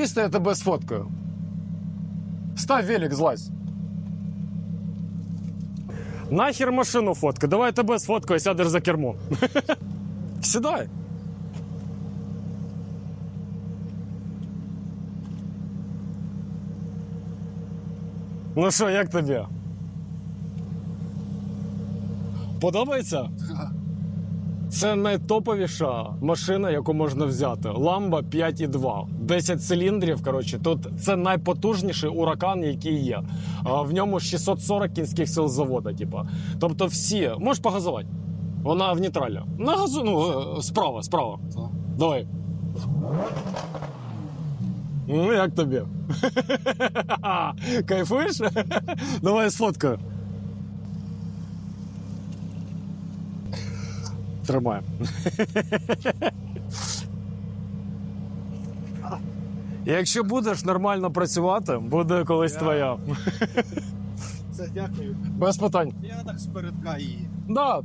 Если я тебе сфоткаю. Ставь велик, злазь. Нахер машину фотка. Давай я тебе сфоткаю, сядеш за кермо. Сідай. Ну що, як тобі? Подобається? Це найтоповіша машина, яку можна взяти. Ламба 5,2. 10 циліндрів. Коротше, тут це найпотужніший уракан, який є. А в ньому 640 кінських сил завода. Типа. Тобто, всі. Можеш погазувати. Вона в нейтралі. На газу, ну, е, справа, справа. Давай. Ну, як тобі? Кайфуєш? Давай сфоткаю. Тримаємо. Якщо будеш нормально працювати, буде колись твоя. Це дякую. Без питань. Я так спередка її. Да,